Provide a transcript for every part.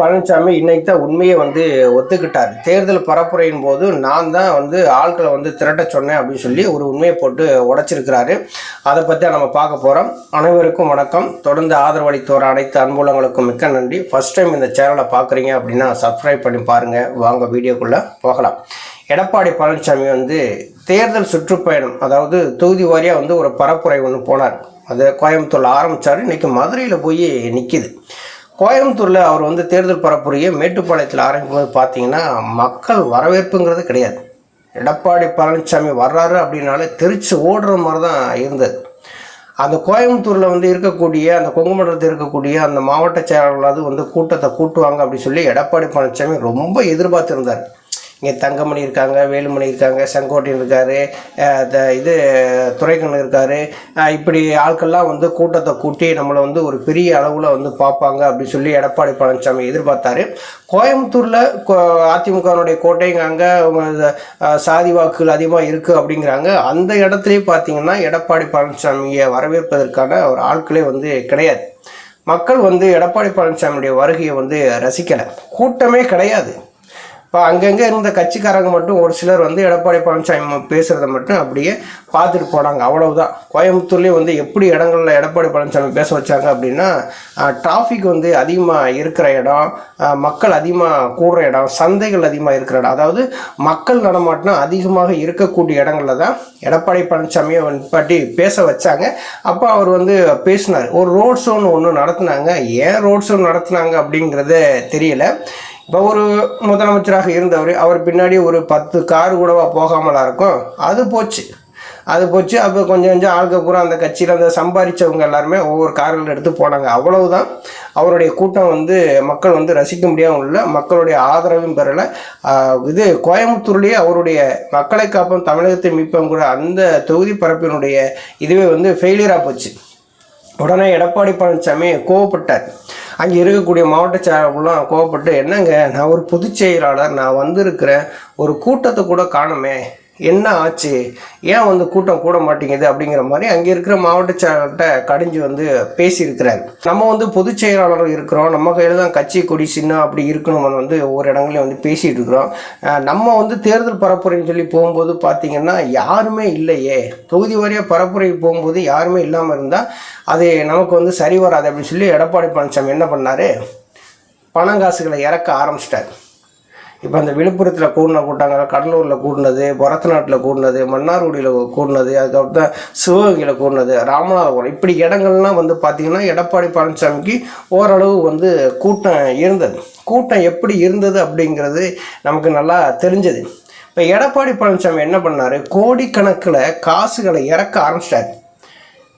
பழனிசாமி இன்னைக்கு தான் உண்மையை வந்து ஒத்துக்கிட்டார். தேர்தல் பரப்புரையின் போது நான் தான் வந்து ஆட்களை வந்து திரட்ட சொன்னேன் அப்படின்னு சொல்லி ஒரு உண்மையை போட்டு உடைச்சிருக்கிறாரு. அதை பற்றி நம்ம பார்க்க போகிறோம் அனைவருக்கும் வணக்கம். தொடர்ந்து ஆதரவளித்து வர அனைத்து அன்புலங்களுக்கும் மிக்க நன்றி. ஃபஸ்ட் டைம் இந்த சேனலை பார்க்குறீங்க அப்படின்னா சப்ஸ்கிரைப் பண்ணி பாருங்கள் வாங்க வீடியோக்குள்ளே போகலாம். எடப்பாடி பழனிசாமி வந்து தேர்தல் சுற்றுப்பயணம் அதாவது தொகுதி வாரியாக வந்து ஒரு பரப்புரை ஒன்று போனார். அது கோயம்புத்தூரில் ஆரம்பித்தார் இன்றைக்கி மதுரையில் போய் நிற்கிது கோயம்புத்தூரில் அவர் வந்து தேர்தல் பரப்புரையை மேட்டுப்பாளையத்தில் ஆரம்பிக்கும் போது பார்த்தீங்கன்னா மக்கள் வரவேற்புங்கிறது கிடையாது. எடப்பாடி பழனிசாமி வர்றாரு அப்படின்னாலே தெரிச்சு ஓடுற மாதிரி தான் இருந்தது. அந்த கோயம்புத்தூரில் வந்து இருக்கக்கூடிய அந்த கொங்கு மண்டலத்தில் இருக்கக்கூடிய அந்த மாவட்ட செயலாளர்களாவது வந்து கூட்டத்தை கூட்டுவாங்க அப்படின்னு சொல்லி எடப்பாடி பழனிசாமி ரொம்ப எதிர்பார்த்துருந்தார். இங்கே தங்கமணி இருக்காங்க வேலுமணி இருக்காங்க செங்கோட்டையன் இருக்கார் இது துரைக்கண்ணன் இருக்கார். இப்படி ஆட்கள்லாம் வந்து கூட்டத்தை கூட்டி நம்மளை வந்து ஒரு பெரிய அளவில் வந்து பார்ப்பாங்க அப்படின்னு சொல்லி எடப்பாடி பழனிசாமி எதிர்பார்த்தாரு. கோயம்புத்தூரில் அதிமுகனுடைய கோட்டைங்க அங்கே சாதி வாக்குகள் அதிகமாக இருக்குது அப்படிங்கிறாங்க. அந்த இடத்துலையே பார்த்தீங்கன்னா எடப்பாடி பழனிசாமியை வரவேற்பதற்கான ஒரு ஆட்களே வந்து கிடையாது. மக்கள் வந்து எடப்பாடி பழனிசாமியுடைய வருகையை வந்து ரசிக்கலை. கூட்டமே கிடையாது. இப்போ அங்கங்கே இருந்த கட்சிக்காரங்க மட்டும் ஒரு சிலர் வந்து எடப்பாடி பழனிசாமி பேசுகிறத மட்டும் அப்படியே பார்த்துட்டு போனாங்க. அவ்வளவுதான். கோயம்புத்தூர்லேயே வந்து எப்படி இடங்களில் எடப்பாடி பழனிசாமி பேச வச்சாங்க அப்படின்னா டிராஃபிக் வந்து அதிகமாக இருக்கிற இடம் மக்கள் அதிகமாக கூடுற இடம் சந்தைகள் அதிகமாக இருக்கிற இடம். அதாவது மக்கள் நடமாட்டம் அதிகமாக இருக்கக்கூடிய இடங்களில் தான் எடப்பாடி பழனிசாமியை பாட்டி பேச வச்சாங்க. அப்போ அவர் வந்து பேசினார். ஒரு ரோட் ஷோன்னு ஒன்று நடத்துனாங்க. ஏன் ரோட் ஷோ நடத்துனாங்க அப்படிங்கிறது தெரியல. இப்போ ஒரு முதலமைச்சராக இருந்தவர் அவர் பின்னாடி ஒரு பத்து கார் கூடவா போகாமலாக இருக்கும். அது போச்சு. அது போச்சு. அப்போ கொஞ்சம் கொஞ்சம் ஆள்க பூரா அந்த கட்சியில் அந்த சம்பாதிச்சவங்க எல்லாருமே ஒவ்வொரு கார்கள் எடுத்து போனாங்க. அவ்வளவுதான். அவருடைய கூட்டம் வந்து மக்கள் வந்து ரசிக்க முடியாமல் இல்லை. மக்களுடைய ஆதரவும் பெறலை. இது கோயம்புத்தூர்லேயே அவருடைய மக்களை காப்போம் தமிழகத்தை மீட்போங்கிற அந்த தொகுதி பரப்பினுடைய இதுவே வந்து ஃபெயிலியராக போச்சு. உடனே எடப்பாடி பழனிசாமி கோவப்பட்டார். அங்கே இருக்கக்கூடிய மாவட்ட செயலாளர்லாம் கோவப்பட்டு என்னங்க நான் ஒரு பொதுச் செயலாளர் நான் வந்திருக்கிறேன் ஒரு கூட்டத்தை கூட காணுமே என்ன ஆச்சு? ஏன் வந்து கூட்டம் கூட மாட்டேங்குது அப்படிங்கிற மாதிரி அங்கே இருக்கிற மாவட்ட செயலாளர்கிட்ட கடிஞ்சு வந்து பேசியிருக்கிறாரு. நம்ம வந்து பொதுச் செயலாளர் இருக்கிறோம். நம்ம கையில் தான் கட்சி கொடி சின்னம் அப்படி இருக்கணும்னு வந்து ஒவ்வொரு இடங்களையும் வந்து பேசிகிட்டு இருக்கிறோம். நம்ம வந்து தேர்தல் பரப்புரைன்னு சொல்லி போகும்போது பார்த்தீங்கன்னா யாருமே இல்லையே. தொகுதி வாரியாக பரப்புரை போகும்போது யாருமே இல்லாமல் இருந்தால் அது நமக்கு வந்து சரி வராது அப்படின்னு சொல்லி எடப்பாடி பழனிசாமி என்ன பண்ணார்? பணங்காசுகளை இறக்க ஆரம்பிச்சிட்டார். இப்போ அந்த விழுப்புரத்தில் கூடின கூட்டங்கள் கடலூரில் கூடினது நாட்டில் கூடினது மன்னார்குடியில் கூடினது அதுக்கப்புறம் தான் சிவகங்கையில் கூடினது ராமநாதபுரம் இப்படி இடங்கள்லாம் வந்து பார்த்திங்கன்னா எடப்பாடி பழனிசாமிக்கு ஓரளவு வந்து கூட்டம் இருந்தது. கூட்டம் எப்படி இருந்தது அப்படிங்கிறது நமக்கு நல்லா தெரிஞ்சது. இப்போ எடப்பாடி பழனிசாமி என்ன பண்ணார்? கோடிக்கணக்கில் காசுகளை இறக்க ஆரம்பிச்சிட்டார்.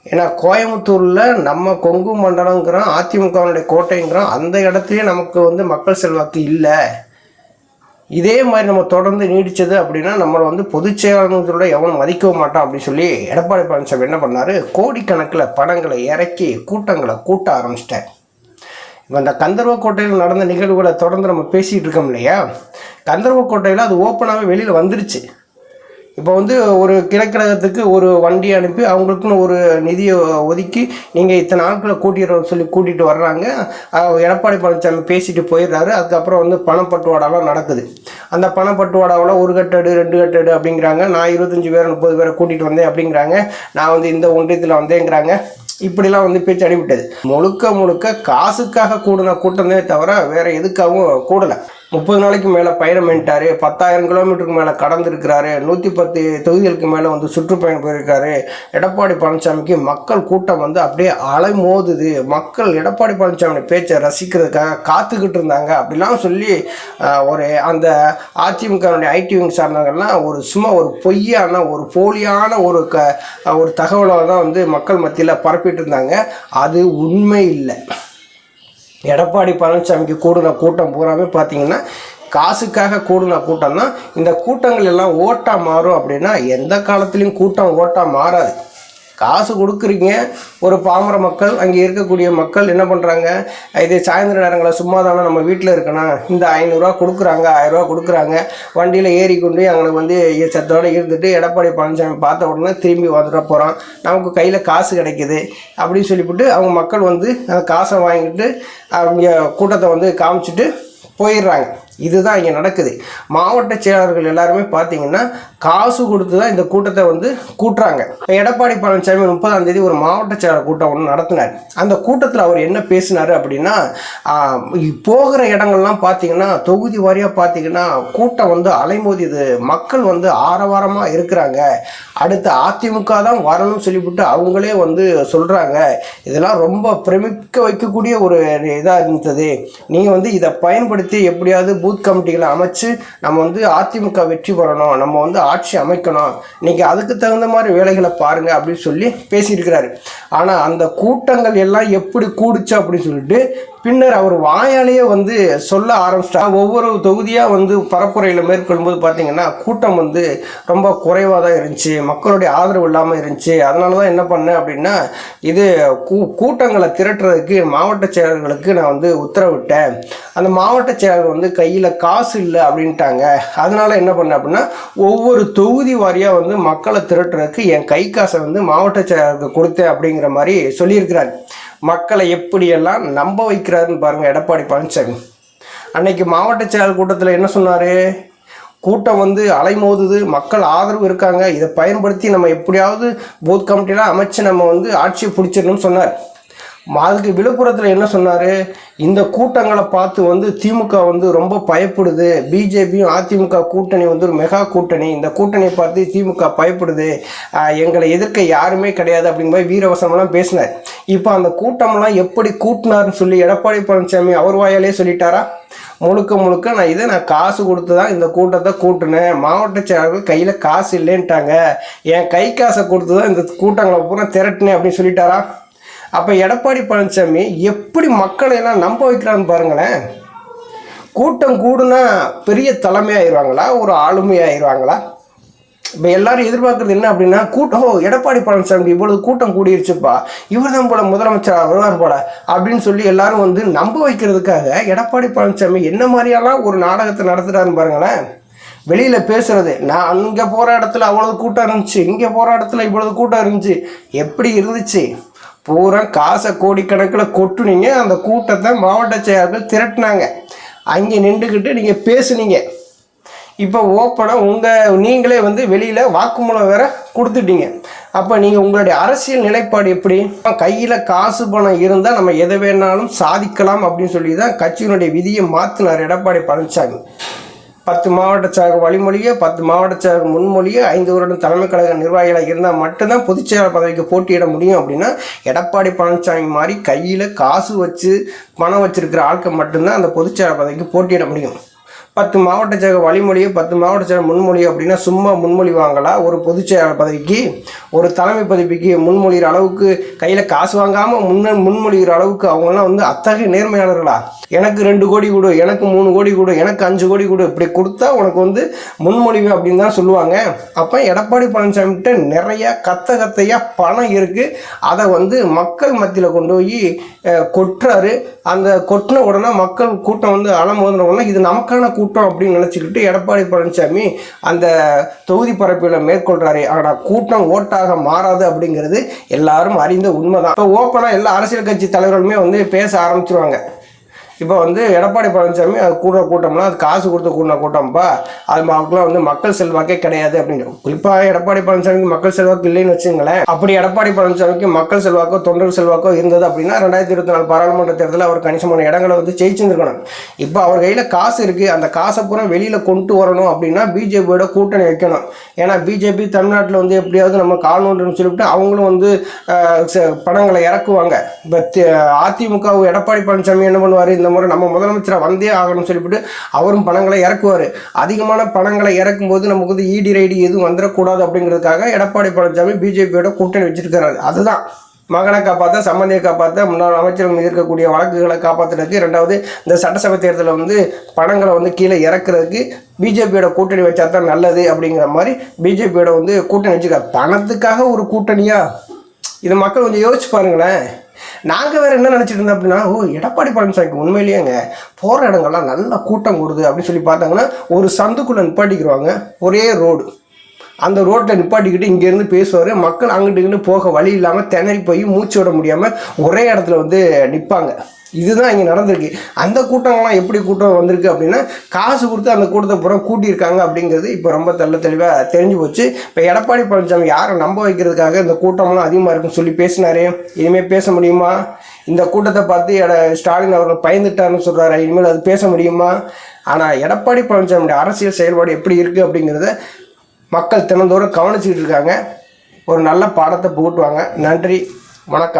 ஏன்னா கோயம்புத்தூரில் நம்ம கொங்கு மண்டலங்கிறோம் அதிமுகவினுடைய கோட்டைங்கிறோம் அந்த இடத்துலையும் நமக்கு வந்து மக்கள் செல்வாக்கு இல்லை. இதே மாதிரி நம்ம தொடர்ந்து நீடிச்சது அப்படின்னா நம்மளை வந்து பொதுச் செயலாளர்களோட எவனும் மதிக்கவும் மாட்டான் அப்படின்னு சொல்லி எடப்பாடி பழனிசாமி என்ன பண்ணார்? கோடிக்கணக்கில் பணங்களை இறக்கி கூட்டங்களை கூட்ட ஆரம்பிச்சிட்டார். இப்போ அந்த கந்தர்வ கோட்டையில் நடந்த நிகழ்வுகளை தொடர்ந்து நம்ம பேசிகிட்டு இருக்கோம் இல்லையா? கந்தர்வ கோட்டையில் அது ஓப்பனாகவே வெளியில் வந்துருச்சு. இப்போ வந்து ஒரு கிழக்கிழகத்துக்கு ஒரு வண்டி அனுப்பி அவங்களுக்குன்னு ஒரு நிதியை ஒதுக்கி நீங்கள் இத்தனை ஆட்களை கூட்டிடுறோம் சொல்லி கூட்டிகிட்டு வர்றாங்க. எடப்பாடி பழனிசாமி பேசிட்டு போயிடுறாரு. அதுக்கப்புறம் வந்து பணப்பட்டுவாடாலாம் நடக்குது. அந்த பணப்பட்டுவாடாவில் ஒரு கட்டடு ரெண்டு கட்டடு அப்படிங்கிறாங்க. நான் இருபத்தஞ்சி பேர் முப்பது பேரை கூட்டிகிட்டு வந்தேன் அப்படிங்கிறாங்க. நான் வந்து இந்த ஒன்றியத்தில் வந்தேங்கிறாங்க. இப்படிலாம் வந்து பேச்சு அடிவிட்டது முழுக்க முழுக்க காசுக்காக கூடின கூட்டமே தவிர வேறு எதுக்காகவும் கூடலை. முப்பது நாளைக்கு மேலே பயணம் பண்ணிட்டாரு. பத்தாயிரம் கிலோமீட்டருக்கு மேலே கடந்திருக்கிறாரு நூற்றி பத்து தொகுதிகளுக்கு மேலே வந்து சுற்றுப்பயணம் போயிருக்காரு. எடப்பாடி பழனிசாமிக்கு மக்கள் கூட்டம் வந்து அப்படியே அலைமோதுது. மக்கள் எடப்பாடி பழனிசாமி பேச்சை ரசிக்கிறதுக்காக காத்துக்கிட்டு இருந்தாங்க. அப்படிலாம் சொல்லி ஒரு அந்த அதிமுகனுடைய ஐடி விங் சார்ந்தவங்கள்லாம் ஒரு சும்மா ஒரு பொய்யான ஒரு போலியான ஒரு க ஒரு தகவலை தான் வந்து மக்கள் மத்தியில் பரப்பிட்டு இருந்தாங்க. அது உண்மை இல்லை. எடப்பாடி பழனிசாமிக்கு கூடின கூட்டம் பூராமே பார்த்தீங்கன்னா காசுக்காக கூடின கூட்டம் தான் இந்த கூட்டங்கள் எல்லாம் ஓட்டாக மாறும் அப்படின்னா எந்த காலத்துலேயும் கூட்டம் ஓட்டாக மாறாது. காசு கொடுக்குறீங்க. ஒரு பாமர மக்கள் அங்கே இருக்கக்கூடிய மக்கள் என்ன பண்ணுறாங்க இது சாயந்தர நேரங்களில் சும்மா தானே நம்ம வீட்டில் இருக்கணும். இந்த ஐநூறுரூவா கொடுக்குறாங்க ஆயிரரூவா கொடுக்குறாங்க. வண்டியில் ஏறி கொண்டு அங்கே வந்து சத்தோட இருந்துட்டு எடப்பாடி பழனிசாமி பார்த்த உடனே திரும்பி வந்துட போகிறோம் நமக்கு கையில் காசு கிடைக்குது. அப்படின்னு சொல்லிவிட்டு அவங்க மக்கள் வந்து அந்த காசை வாங்கிட்டு அவங்க கூட்டத்தை வந்து காமிச்சிட்டு போயிடுறாங்க. இதுதான் இங்கே நடக்குது. மாவட்ட செயலாளர்கள் எல்லாருமே பார்த்தீங்கன்னா காசு கொடுத்து தான் இந்த கூட்டத்தை வந்து கூட்டுறாங்க. இப்போ எடப்பாடி பழனிசாமி முப்பதாம் தேதி ஒரு மாவட்ட செயலாளர் கூட்டம் ஒன்று நடத்தினார். அந்த கூட்டத்தில் அவர் என்ன பேசினார் அப்படின்னா போகிற இடங்கள்லாம் பார்த்தீங்கன்னா தொகுதி வாரியாக பார்த்தீங்கன்னா கூட்டம் வந்து அலைமோதியது. மக்கள் வந்து ஆரவாரமாக இருக்கிறாங்க. அடுத்து அதிமுக தான் வரணும்னு சொல்லிவிட்டு அவங்களே வந்து சொல்கிறாங்க இதெல்லாம் ரொம்ப பிரமிக்க வைக்கக்கூடிய ஒரு இதாக இருந்தது. நீங்கள் வந்து இதை பயன்படுத்தி எப்படியாவது பூத் கமிட்டிகளை அமைச்சு நம்ம வந்து அதிமுக வெற்றி பெறணும் நம்ம வந்து ஆட்சி அமைக்கணும். நீங்கள் அதுக்கு தகுந்த மாதிரி வேலைகளை பாருங்க அப்படின்னு சொல்லி பேசியிருக்கிறாரு. ஆனால் அந்த கூட்டங்கள் எல்லாம் எப்படி கூடுச்சு அப்படின்னு சொல்லிட்டு பின்னர் அவர் வாயாலேயே வந்து சொல்ல ஆரம்பிச்சிட்டா ஒவ்வொரு தொகுதியாக வந்து பரப்புரையில் மேற்கொள்ளும்போது பார்த்தீங்கன்னா கூட்டம் வந்து ரொம்ப குறைவாக தான் இருந்துச்சு. மக்களுடைய ஆதரவு இல்லாமல் இருந்துச்சு. அதனால தான் என்ன பண்ணேன் அப்படின்னா இது கூ கூட்டங்களை திரட்டுறதுக்கு மாவட்ட செயலர்களுக்கு நான் வந்து உத்தரவிட்டேன். அந்த மாவட்ட செயலர் வந்து கையில் காசு இல்லை அப்படின்ட்டாங்க. அதனால் என்ன பண்ணேன் அப்படின்னா ஒவ்வொரு தொகுதி வாரியாக வந்து மக்களை திரட்டுறதுக்கு என் கை காசை வந்து மாவட்ட செயலருக்கு கொடுத்தேன் அப்படிங்கிற மாதிரி சொல்லியிருக்கிறார். மக்களை எப்படியெல்லாம் நம்ப வைக்கிறாருன்னு பாருங்கள் எடப்பாடி பழனிசாமி. அன்னைக்கு மாவட்ட செயல் கூட்டத்தில் என்ன சொன்னார்? கூட்டம் வந்து அலைமோதுது மக்கள் ஆதரவு இருக்காங்க இதை பயன்படுத்தி நம்ம எப்படியாவது பூத் கமிட்டிலாம் அமைச்சு நம்ம வந்து ஆட்சியை பிடிச்சிடணும்னு சொன்னார். அதுக்கு விழுப்புரத்தில் என்ன சொன்னார்? இந்த கூட்டங்களை பார்த்து வந்து திமுக வந்து ரொம்ப பயப்படுது. பிஜேபியும் அதிமுக கூட்டணி வந்து ஒரு மெகா கூட்டணி. இந்த கூட்டணியை பார்த்து திமுக பயப்படுது. எங்களை எதிர்க்க யாருமே கிடையாது அப்படிங்கிற மாதிரி வீரவசனம்லாம் பேசினார். இப்போ அந்த கூட்டம்லாம் எப்படி கூட்டினார்னு சொல்லி எடப்பாடி பழனிசாமி அவர் வாயாலே சொல்லிட்டாரா? முழுக்க முழுக்க நான் இதை நான் காசு கொடுத்து தான் இந்த கூட்டத்தை கூட்டினேன். மாவட்ட செயலாளர்கள் கையில் காசு இல்லைன்ட்டாங்க. என் கை காசை கொடுத்து தான் இந்த கூட்டங்களை பூரா திரட்டினேன் அப்படின்னு சொல்லிட்டாரா? அப்போ எடப்பாடி பழனிசாமி எப்படி மக்களை எல்லாம் நம்ப வைக்கிறான்னு பாருங்களேன். கூட்டம் கூடுனா பெரிய தலைமையாயிருவாங்களா? ஒரு ஆளுமை ஆயிடுவாங்களா இப்போ எல்லாரும் எதிர்பார்க்குறது என்ன அப்படின்னா கூட்டம் ஓ எடப்பாடி பழனிசாமி இவ்வளவு கூட்டம் கூடிருச்சுப்பா. இவர் தான் போல முதலமைச்சர் வருவார் போல அப்படின்னு சொல்லி எல்லாரும் வந்து நம்ப வைக்கிறதுக்காக எடப்பாடி பழனிசாமி என்ன மாதிரியெல்லாம் ஒரு நாடகத்தை நடத்துகிறாருன்னு பாருங்களேன். வெளியில் பேசுறது நான் அங்கே போகிற இடத்துல அவ்வளவு கூட்டம் இருந்துச்சு இங்கே போகிற இடத்துல இவ்வளவு கூட்டம் இருந்துச்சு எப்படி இருந்துச்சு? பூரா காசை கோடிக்கணக்கில் கொட்டுனீங்க அந்த கூட்டத்தை மாவட்ட செயலாளர்கள் திரட்டினாங்க. அங்கே நின்றுக்கிட்டு நீங்கள் பேசுனீங்க. இப்போ ஓப்பனாக உங்கள் நீங்களே வந்து வெளியில் வாக்குமூலம் வேற கொடுத்துட்டீங்க. அப்போ நீங்கள் உங்களுடைய அரசியல் நிலைப்பாடு எப்படி? கையில் காசு பணம் இருந்தால் நம்ம எதை வேணாலும் சாதிக்கலாம் அப்படின்னு சொல்லி தான் கட்சியினுடைய விதியை மாற்றினார் எடப்பாடி பழனிசாமி. பத்து மாவட்ட செயலக வழிமொழியோ பத்து மாவட்ட செயலக முன்மொழியோ ஐந்து வருடம் தலைமை கழக நிர்வாகிகளாக இருந்தால் மட்டும்தான் பொதுச்செயலாளர் பதவிக்கு போட்டியிட முடியும் அப்படின்னா எடப்பாடி பழனிசாமி மாதிரி கையில் காசு வச்சு பணம் வச்சிருக்கிற ஆட்கள் மட்டும்தான் அந்த பொதுச்செயலாளர் பதவிக்கு போட்டியிட முடியும். பத்து மாவட்ட செயலக வழிமொழியை பத்து மாவட்ட செயலர் முன்மொழி அப்படின்னா சும்மா முன்மொழி வாங்கலாம் ஒரு பொதுச் செயலாளர் பதவிக்கு ஒரு தலைமை பதவிக்கு முன்மொழிகிற அளவுக்கு கையில் காசு வாங்காமல் முன்ன முன்மொழிகிற அளவுக்கு அவங்கெல்லாம் வந்து அத்தகைய நேர்மையாளர்களா? எனக்கு ரெண்டு கோடி கொடு எனக்கு மூணு கோடி கொடு எனக்கு அஞ்சு கோடி கொடு இப்படி கொடுத்தா உனக்கு வந்து முன்மொழிவு அப்படின்னு தான் சொல்லுவாங்க. அப்போ எடப்பாடி பழனிசாமிகிட்ட நிறைய கத்த கத்தையாக பணம் இருக்குது அதை வந்து மக்கள் மத்தியில் கொண்டு போய் கொட்டுறாரு. அந்த கொட்டின உடனே மக்கள் கூட்டம் வந்து அலமோதின உடனே இது நமக்கான கூட்டம் அப்படின்னு நினச்சிக்கிட்டு எடப்பாடி பழனிசாமி அந்த தொகுதி பரப்பில் மேற்கொள்கிறாரு ஆனால் கூட்டம் ஓட்டாக மாறாது அப்படிங்கிறது எல்லாரும் அறிந்த உண்மைதான். இப்போ ஓப்பனாக எல்லா அரசியல் கட்சி தலைவர்களுமே வந்து பேச ஆரம்பிச்சிருவாங்க. இப்போ வந்து எடப்பாடி பழனிசாமி அது கூடுற கூட்டம்லாம் அது காசு கொடுத்து கூடின கூட்டம்ப்பா. அது மக்களாம் வந்து மக்கள் செல்வாக்கே கிடையாது அப்படின்னு குறிப்பாக எடப்பாடி பழனிசாமிக்கு மக்கள் செல்வாக்கு இல்லைன்னு வச்சுங்களேன் அப்படி எடப்பாடி பழனிசாமிக்கு மக்கள் செல்வாக்கோ தொண்டர் செல்வாக்கோ இருந்தது அப்படின்னா ரெண்டாயிரத்தி இருபத்தி நாலு பாராளுமன்ற தேர்தலில் அவர் கணிசமான இடங்களை வந்து ஜெயிச்சிருந்துருக்கணும். இப்போ அவர் கையில் காசு இருக்குது அந்த காசை பூரா வெளியில் கொண்டு வரணும் அப்படின்னா பிஜேபியோட கூட்டணி வைக்கணும். ஏன்னா பிஜேபி தமிழ்நாட்டில் வந்து எப்படியாவது நம்ம காலணுன்னு சொல்லிவிட்டு அவங்களும் வந்து ச- பணங்களை இறக்குவாங்க. இப்போ அதிமுக எடப்பாடி பழனிசாமி என்ன பண்ணுவார்? இந்த முறை நம்ம முதலமைச்சராக வந்தே ஆகணும்னு சொல்லிவிட்டு அவரும் பணங்களை இறக்குவார். அதிகமான பணங்களை இறக்கும்போது நமக்கு வந்து இடி ரைடி எதுவும் வந்துடக்கூடாது அப்படிங்கிறதுக்காக எடப்பாடி பழனிசாமி பிஜேபியோட கூட்டணி வச்சிருக்கிறாரு. அதுதான். மகனை காப்பாற்ற சம்பந்தியை காப்பாற்ற முன்னாள் அமைச்சர்கள் மீது இருக்கக்கூடிய வழக்குகளை காப்பாற்றுறதுக்கு ரெண்டாவது இந்த சட்டசபை தேர்தலில் வந்து பணங்களை வந்து கீழே இறக்குறதுக்கு பிஜேபியோட கூட்டணி வச்சா தான் நல்லது அப்படிங்கிற மாதிரி பிஜேபியோட வந்து கூட்டணி வச்சுக்க பணத்துக்காக ஒரு கூட்டணியா? இது மக்கள் கொஞ்சம் யோசிச்சு பாருங்களேன். நாங்கள் வேறு என்ன நினச்சிட்டு இருந்தோம் அப்படின்னா ஓ எடப்பாடி பழனிசாமிக்கு உண்மையிலேயேங்க போகிற இடங்கள்லாம் நல்லா கூட்டம் கூடுது அப்படின்னு சொல்லி பார்த்தாங்கன்னா ஒரு சந்துக்குள்ளே நிப்பாட்டிக்கிடுவாங்க ஒரே ரோடு அந்த ரோட்டில் நிப்பாட்டிக்கிட்டு இங்கேருந்து பேசுவார். மக்கள் அங்கிட்டு இங்கிட்டு போக வழி இல்லாமல் திணறி போய் மூச்சு விட முடியாமல் ஒரே இடத்துல வந்து நிற்பாங்க இதுதான் இங்கே நடந்திருக்கு. அந்த கூட்டங்கள்லாம் எப்படி கூட்டம் வந்திருக்கு அப்படின்னா காசு கொடுத்து அந்த கூட்டத்தை புறம் கூட்டியிருக்காங்க அப்படிங்கிறது இப்போ ரொம்ப தெள்ள தெளிவாக தெரிஞ்சு போச்சு. இப்போ எடப்பாடி பழனிசாமி யாரை நம்ப வைக்கிறதுக்காக இந்த கூட்டம்லாம் அதிகமாக இருக்குன்னு சொல்லி பேசினாரு? இனிமேல் பேச முடியுமா? இந்த கூட்டத்தை பார்த்து எட ஸ்டாலின் அவர்கள் பயந்துட்டாருன்னு சொல்கிறாரு இனிமேல் அது பேச முடியுமா? ஆனால் எடப்பாடி பழனிசாமியோட அரசியல் செயல்பாடு எப்படி இருக்குது அப்படிங்கிறத மக்கள் தினந்தோறும் கவனிச்சுக்கிட்டு இருக்காங்க. ஒரு நல்ல பாடத்தை புகட்டுவாங்க. நன்றி. வணக்கம்.